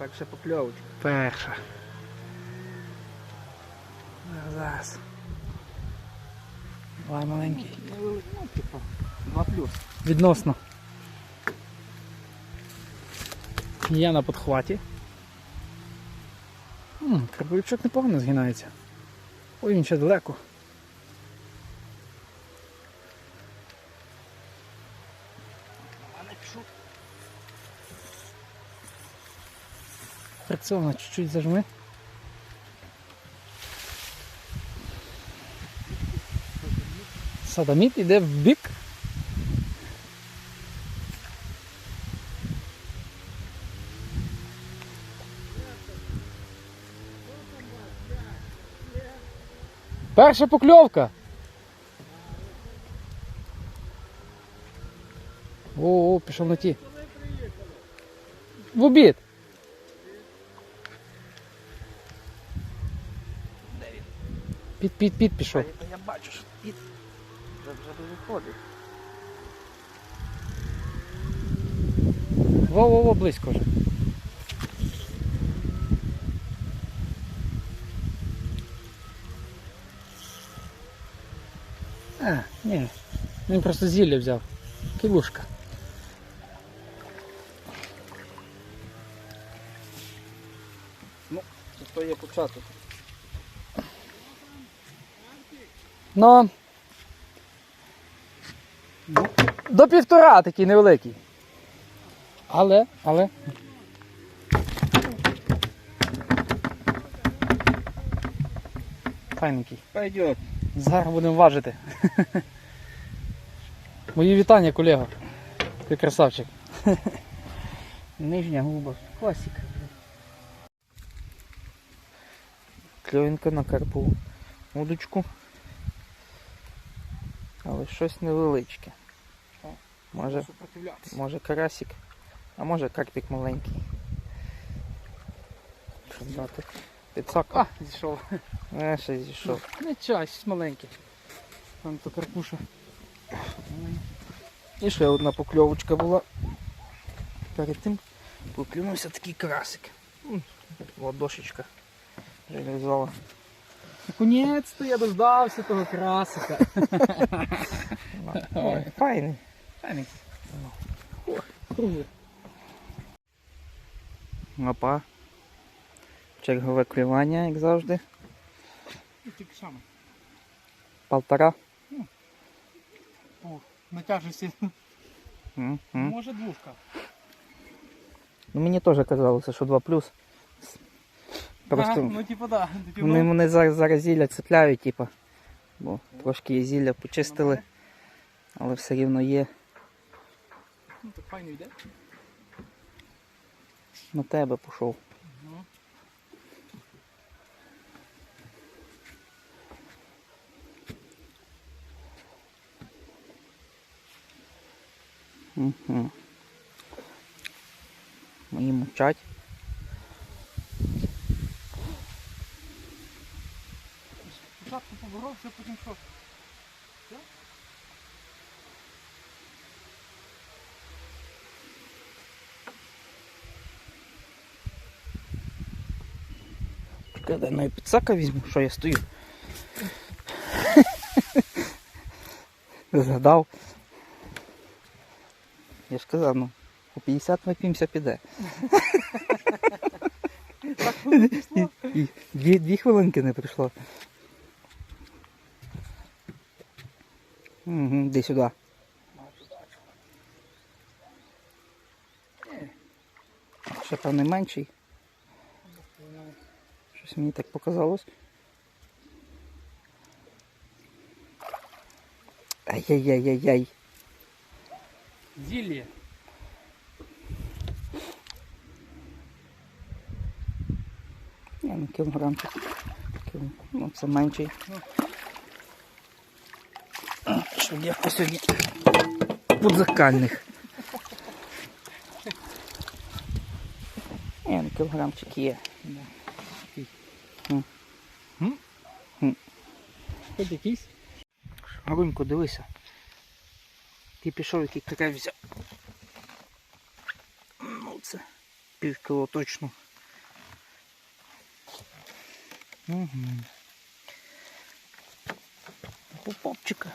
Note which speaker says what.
Speaker 1: Перша покльовочка.
Speaker 2: Перша. Зараз. Давай маленький.
Speaker 1: Ну, типу, 2 плюс.
Speaker 2: Відносно. Є на подхваті. М, Карбовичок непогано згинається. Ой, він ще далеко.
Speaker 1: А не пішов.
Speaker 2: Фрикціонно чуть-чуть зажми. Садоміт іде в бік. Перша покльовка. О, о, пішов на ті. В обід. Під, під, під пішов.
Speaker 1: Та я бачу, що під. Вже вже виходить.
Speaker 2: Во-во-во, близько вже. А, ні. Він просто зілля взяв. Кілушка.
Speaker 1: Ну, то є початок.
Speaker 2: Ну. До півтора такий невеликий. Але, але. Файненький.
Speaker 1: Пойдет.
Speaker 2: Зараз будемо важити. Мої вітання, колего. Ти красавчик.
Speaker 1: Нижня губа. Класик. Кльовінка на карпу удочку. Але щось невеличке. Може, може карасик, а може карпік маленький. Щоб дати. Підсак.
Speaker 2: А, зійшов.
Speaker 1: Е, ще зійшов.
Speaker 2: Нічого, щось маленьке. Там то карпуша.
Speaker 1: І ще одна покльовочка була. Перед тим поклюнувся такий карасик. Ладошечка. Реалізувала.
Speaker 2: Наконець-то я дождався того красика.
Speaker 1: Ой, Файний.
Speaker 2: Файненький.
Speaker 1: Опа. Чергове клювання, як завжди.
Speaker 2: Тільки саме.
Speaker 1: Полтора.
Speaker 2: О, на тяжесті. Може двушка.
Speaker 1: Ну, мені теж казалося, що 2 плюс. Просто
Speaker 2: А, ну типу да. Типу,
Speaker 1: вони
Speaker 2: ну,
Speaker 1: мене зараз, зараз зілля цепляють, типу. Бо трошки і зілля почистили, але все рівно є
Speaker 2: ну, так файно йде.
Speaker 1: на тебе пішов.
Speaker 2: Ну.
Speaker 1: Угу. Мої мовчать.
Speaker 2: Спочатку поборовся, потім що?
Speaker 1: Чекай, ну і підсака візьму, що я стою. Згадав. Я ж казав, ну, по 50 напімся піде.
Speaker 2: Так воно
Speaker 1: дві, дві хвилинки не прийшло. Угу, іди сюди. Ще певний менший. Щось мені так показалось. Ай-яй-яй-яй-яй.
Speaker 2: Зілля.
Speaker 1: Я ну кілограмчик. Кіл- Ну, це менший. Що є по сьогодні подзакальних. Ні, ну кілограмчик є.
Speaker 2: Хоч якийсь.
Speaker 1: Гарунько, дивися. Ти пішов, який край взяв. Ну це пів кіло точно. Угу. Попопчика.